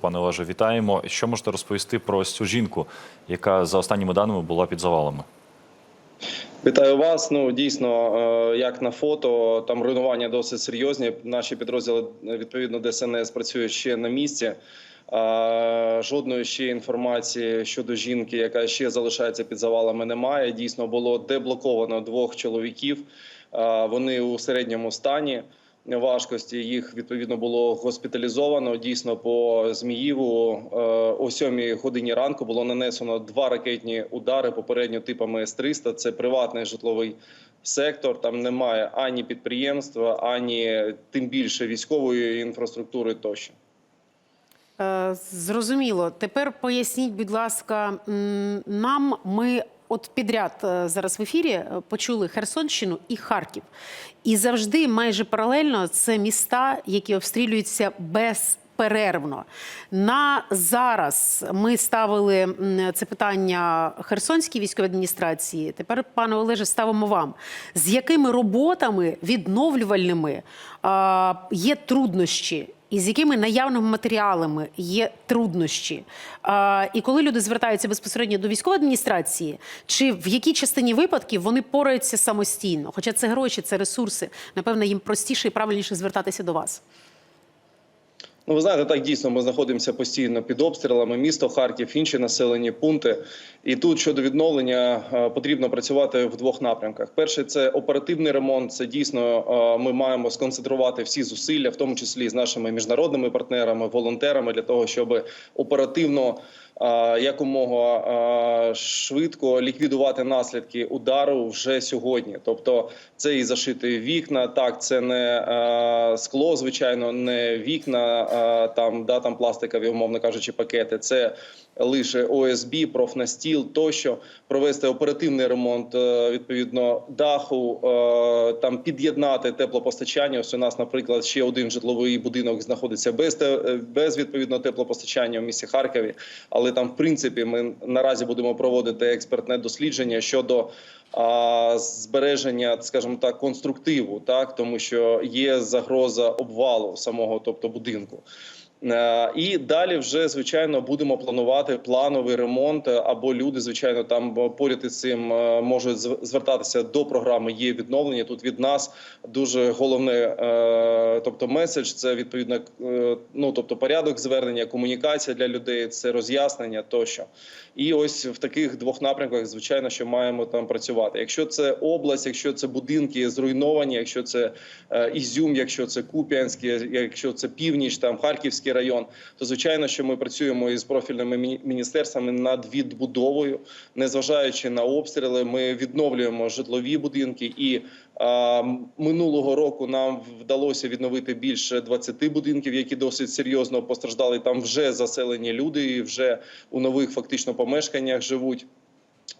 Пане Олеже, вітаємо. Що можете розповісти про цю жінку, яка за останніми даними була під завалами? Вітаю вас. Ну дійсно, е, як на фото, там руйнування досить серйозні. Наші підрозділи е, відповідно ДСНС працюють ще на місці. А, Жодної ще інформації щодо жінки, яка ще залишається під завалами, немає. Дійсно було деблоковано двох чоловіків. Вони у середньому стані важкості. Їх відповідно було госпіталізовано. Дійсно, по Зміїву е, о 7 годині ранку було нанесено два ракетні удари попередньо типами С-300. Це приватний житловий сектор. Там немає ані підприємства, ані тим більше військової інфраструктури тощо. Е, Зрозуміло. Тепер поясніть, будь ласка, нам ми от підряд е, зараз в ефірі е, почули Херсонщину і Харків. І завжди майже паралельно це міста, які обстрілюються без. Перервно на зараз ми ставили це питання Херсонській військовій адміністрації. Тепер, пане Олеже, ставимо вам. З якими роботами відновлювальними є труднощі? І з якими наявними матеріалами є труднощі? І коли люди звертаються безпосередньо до військової адміністрації, чи в якій частині випадків вони пораються самостійно? Хоча це гроші, це ресурси, напевно, їм простіше і правильніше звертатися до вас. Ну, ви знаєте, так дійсно ми знаходимося постійно під обстрілами. Місто Харків, інші населені пункти. І тут щодо відновлення е, потрібно працювати в двох напрямках. Перший це оперативний ремонт. Це дійсно е, ми маємо сконцентрувати всі зусилля, в тому числі з нашими міжнародними партнерами, волонтерами, для того, щоб оперативно якомога швидко ліквідувати наслідки удару вже сьогодні. Тобто, це і зашити вікна. Так, це не скло, звичайно, не вікна, там да там пластикові, умовно кажучи, пакети. Це лише ОСБ, профнастіл тощо провести оперативний ремонт е, відповідно даху, е, там під'єднати теплопостачання. Ось у нас, наприклад, ще один житловий будинок знаходиться без е, без відповідного теплопостачання в місті Харкові. Але там, в принципі, ми наразі будемо проводити експертне дослідження щодо а, збереження, скажімо так, конструктиву, так тому що є загроза обвалу самого, тобто будинку. Е, І далі вже звичайно будемо планувати плановий ремонт, е, або люди, звичайно, там поряд із цим е, можуть звертатися до програми. Є відновлення. Тут від нас дуже головне, тобто меседж, це відповідно, ну тобто порядок звернення, комунікація для людей, це роз'яснення тощо. І ось в таких двох напрямках, звичайно, що маємо там працювати. Якщо це область, якщо це будинки зруйновані, якщо це Ізюм, якщо це Куп'янське, якщо це північ, там Харківський район, то звичайно, що ми працюємо із профільними міні- міністерствами над відбудовою, незважаючи на обстріли, ми відновлюємо житлові будинки і. а, Минулого року нам вдалося відновити більше 20 будинків, які досить серйозно постраждали. Там вже заселені люди, і вже у нових фактично помешканнях живуть.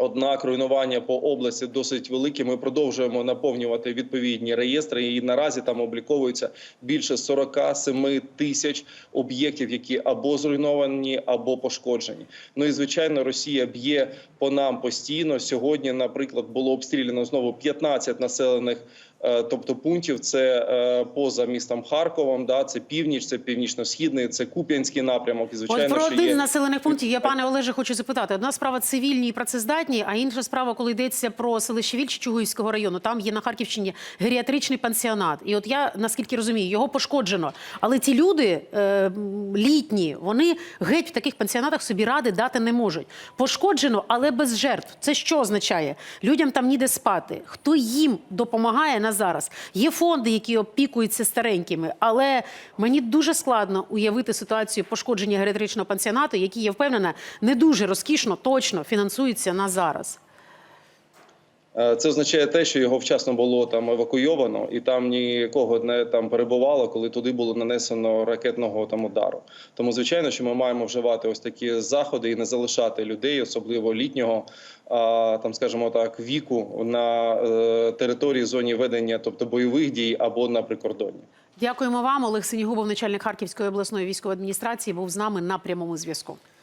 Однак руйнування по області досить великі. Ми продовжуємо наповнювати відповідні реєстри. І наразі там обліковується більше 47 тисяч об'єктів, які або зруйновані, або пошкоджені. Ну і звичайно, Росія б'є по нам постійно. Сьогодні, наприклад, було обстріляно знову 15 населених. Е, Тобто пунктів це е, поза містом Харковом, да це північ, це північно-східний, це Куп'янський напрямок. І звичайно, От про один є населених пунктів я пане Олеже хочу запитати. Одна справа цивільні і працездатні, а інша справа, коли йдеться про селище Вільч Чугуївського району. Там є на Харківщині геріатричний пансіонат. І от я наскільки розумію, його пошкоджено. Але ті люди е, літні, вони геть в таких пансіонатах собі ради дати не можуть. Пошкоджено, але без жертв. Це що означає? Людям там ніде спати. Хто їм допомагає на зараз? Є фонди, які опікуються старенькими, але мені дуже складно уявити ситуацію пошкодження геріатричного пансіонату, який, я впевнена, не дуже розкішно, точно фінансується на зараз. Е, Це означає те, що його вчасно було там евакуйовано, і там нікого не там перебувало, коли туди було нанесено ракетного там удару. Тому звичайно, що ми маємо вживати ось такі заходи і не залишати людей, особливо літнього, там, скажімо так, віку на е, території зоні ведення, тобто бойових дій або на прикордонні. Дякуємо вам. Олег Синігубов, начальник Харківської обласної військової адміністрації, був з нами на прямому зв'язку.